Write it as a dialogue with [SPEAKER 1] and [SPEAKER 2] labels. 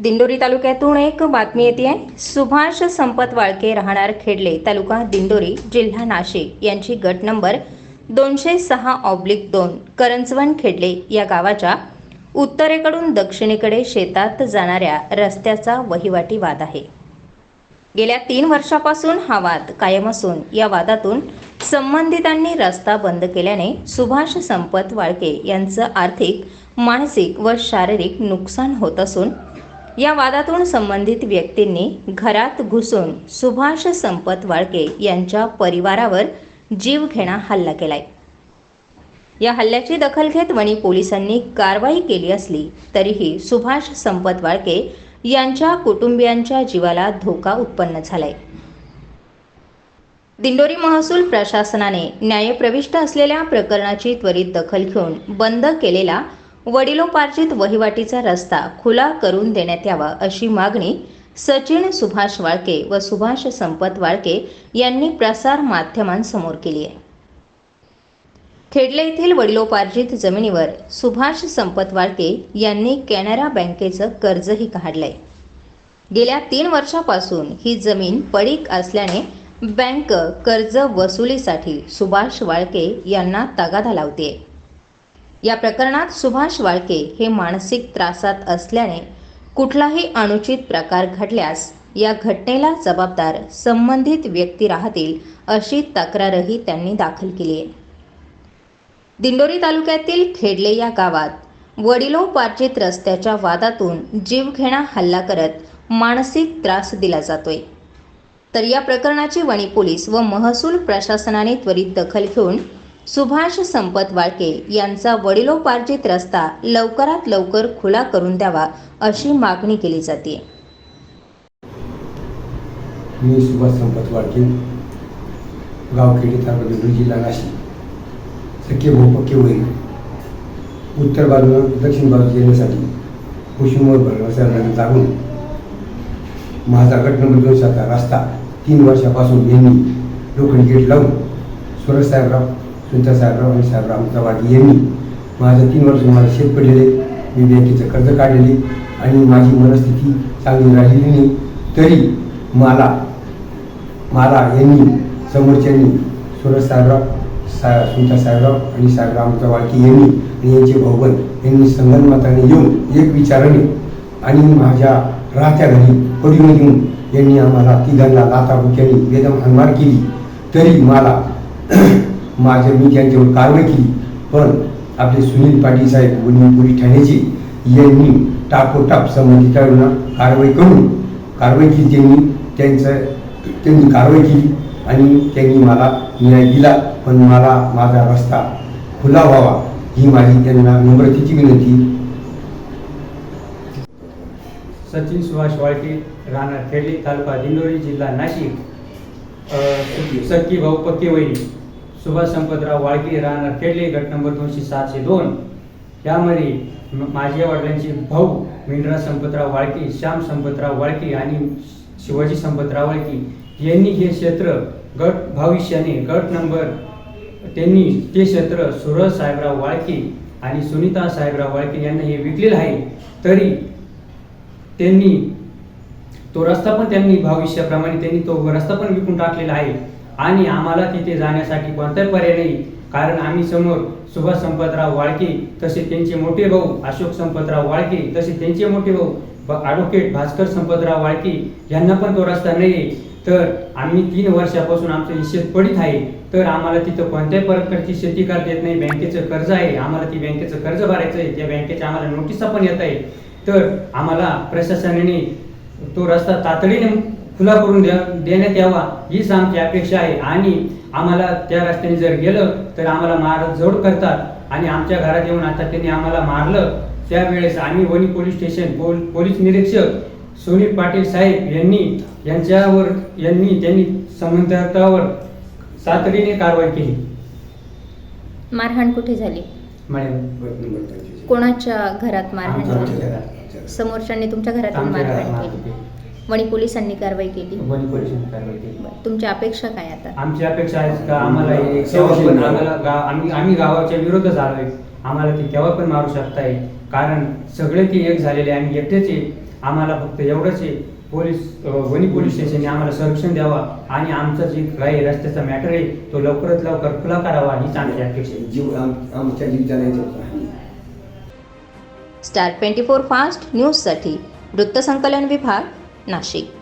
[SPEAKER 1] दिंडोरी तालुक्यातून एक बातमी येते आहे. सुभाष संपत वाळके राहणार खेडले तालुका दिंडोरी जिल्हा नाशिक. यांची गट नंबर दोनशे सहा ऑब्लिक दोन करंजवन खेडले या गावाच्या उत्तरेकडून दक्षिणेकडे शेतात जाणाऱ्या रस्त्याचा वहिवाटी वाद आहे. गेल्या तीन वर्षापासून हा वाद कायम असून या वादातून संबंधितांनी रस्ता बंद केल्याने सुभाष संपत वाळके यांचं आर्थिक मानसिक व शारीरिक नुकसान होत असून या वादातून संबंधित व्यक्तींनी घरात घुसून सुभाष संपत वाळके यांच्या परिवारावर जीवघेणा हल्ला केलाय. या हल्ल्याची दखल घेत वणी पोलिसांनी कारवाई केली असली तरीही सुभाष संपत वाळके यांच्या कुटुंबियांच्या जीवाला धोका उत्पन्न झालाय. दिंडोरी महसूल प्रशासनाने न्यायप्रविष्ट असलेल्या प्रकरणाची त्वरित दखल घेऊन बंद केलेला वडिलोपार्जित वहिवाटीचा रस्ता खुला करून देण्यात यावा अशी मागणी सचिन सुभाष वाळके व सुभाष संपत वाळके यांनी प्रसार माध्यमांसमोर केली आहे. खेडले येथील वडिलोपार्जित जमिनीवर सुभाष संपत वाळके यांनी कॅनरा बँकेचं कर्जही काढलंय. गेल्या तीन वर्षापासून ही जमीन पडीक असल्याने बँक कर्ज वसुलीसाठी सुभाष वाळके यांना तगादा लावते या प्रकरणात सुभाष वाळके हे मानसिक त्रासात असल्याने कुठलाही अनुचित प्रकार घडल्यास या घटनेला जबाबदार संबंधित व्यक्ती राहतील अशी तक्रारही त्यांनी दाखल केली आहे. दिंडोरी तालुक्यातील खेडले या गावात वडिलोपार्जित रस्त्याच्या वादातून जीवघेणा हल्ला करत मानसिक त्रास दिला जातोय. तर या प्रकरणाची वणी पोलीस व महसूल प्रशासनाने त्वरित दखल घेऊन सुभाष संपत वाळके यांचा वडिलोपार्जित रस्ता लवकरात लवकर खुला करून द्यावा अशी मागणी केली जाते.
[SPEAKER 2] मी सुभाष संपत वाळके गावखेडी तालुका दिंडोरी जिल्हा नाशिक. सख्खे भाऊ पक्के वैरी उत्तर बाजूला दक्षिण बाजू येण्यासाठी कुसुमवर भरवसाला जाऊन माझा गट नंबर दोनशे रस्ता तीन वर्षापासून यांनी लोखंड गेट लावून सुरज साहेबराव सुनीता साहेबराव आणि साहेबराव आमचा यांनी माझं तीन वर्ष मला शेत पडलेले मी बँकेचं कर्ज काढलेले आणि माझी मनस्थिती चांगली राहिलेली नाही तरी मला मला यांनी समोरच्यांनी सुरज साहेबराव सा सुनीता साहेबराव आणि साहेबराव आमचा वाळकी यांनी आणि यांचे भाऊबंद यांनी संगनमताने येऊन एक विचाराने आणि माझ्या राहत्या घरी पडून येऊन यांनी आम्हाला तिघांना लाताबुक्यांनी बेदम हनमार केली तरी मला माझ्या मी त्यांच्यावर कारवाई केली पण आपले सुनील पाटील साहेब वणी पोलीस ठाण्याचे यांनी टाकोटाप संबंधितांना कारवाई करून कारवाई केली त्यांनी त्यांचं त्यांनी कारवाई केली आणि त्यांनी मला न्याय दिला पण मला माझा रस्ता खुला व्हावा ही माझी त्यांना नम्रतेची विनंती.
[SPEAKER 3] सचिन सुभाष वाळके राणा खेडली तालुका दिंडोरी जिल्हा नाशिक. सखी भाऊ पक्के वहिनी. सुभाष संपतराव वाळके राहणार खेडले गट नंबर दोनशे सातशे दोन. यामध्ये माझ्या वडिलांचे भाऊ मिंद्रा संपतराव वाळके श्याम संपतराव वाळके आणि शिवाजी संपतराव वाळके यांनी हे क्षेत्र गट भविष्याने गट नंबर त्यांनी ते क्षेत्र सुरज साहेबराव वाळके आणि सुनीता साहेबराव वाळके यांना हे विकलेलं आहे. तरी त्यांनी तो रस्ता पण त्यांनी भविष्याप्रमाणे त्यांनी तो रस्ता पण विकून टाकलेला आहे. आणि आम्हाला तिथे जाण्यासाठी कोणताही पर्याय नाही. कारण आम्ही समोर सुभाष संपतराव वाळके तसे त्यांचे मोठे भाऊ अशोक संपतराव वाळके तसे त्यांचे मोठे भाऊ ॲडव्होकेट भास्कर संपतराव वाळके यांना पण तो रस्ता नाही आहे तर आम्ही तीन वर्षापासून आमचं हे शेत पडीत आहे. तर आम्हाला तिथं कोणत्याही प्रकारची शेती करता येत नाही. बँकेचं कर्ज आहे. आम्हाला ती बँकेचं कर्ज भरायचं आहे. त्या बँकेच्या आम्हाला नोटिसा पण येत आहे. तर आम्हाला प्रशासनाने तो रस्ता तातडीने खुला करून द्या देण्यात यावा. हीच आमची अपेक्षा आहे. आणि आम्हाला त्या रस्त्याने जर गेलं तर आम्हाला मार जोड करतात. आणि आमच्या घरात येऊन आता त्यांनी आम्हाला मारलं त्यावेळेस आम्ही वणी पोलीस स्टेशन पोल पोलीस निरीक्षक सुनील पाटील साहेब यांनी यांच्यावर यांनी त्यांनी संबंधितावर तातडीने कारवाई केली.
[SPEAKER 1] मारहाण कुठे झाली. कोणाच्या घरात मारहाण झाली. समोरच्यांनी तुमच्या घरात मारहाण
[SPEAKER 3] केली.
[SPEAKER 1] वणी पोलिसांनी कारवाई केली.
[SPEAKER 3] वणी पोलिसांनी कारवाई केली.
[SPEAKER 1] बरं. तुमची अपेक्षा काय आता?
[SPEAKER 3] आमची अपेक्षा आहे का आम्हाला हे केव्हा पण आम्हाला गा- आम्ही आम्ही गावाच्या विरोधात आलोय आम्हाला ते केव्हा पण मारू शकताय कारण सगळे ते एक झालेले आम्ही एकटेच आहे. आम्हाला फक्त एवढंच आहे. पोलीस अ, वणी पोलीस स्टेशनने आम्हाला संरक्षण द्यावा आणि आमचा जे काही रस्त्याचा मॅटर आहे तो लवकरात लवकर खुला करावा हीच आमची अपेक्षा आहे.
[SPEAKER 2] जीव आम आमच्या जीव जाण्याचं आहे
[SPEAKER 1] स्टार ट्वेंटी फोर फास्ट न्यूजसाठी वृत्तसंकलन विभाग नाशिक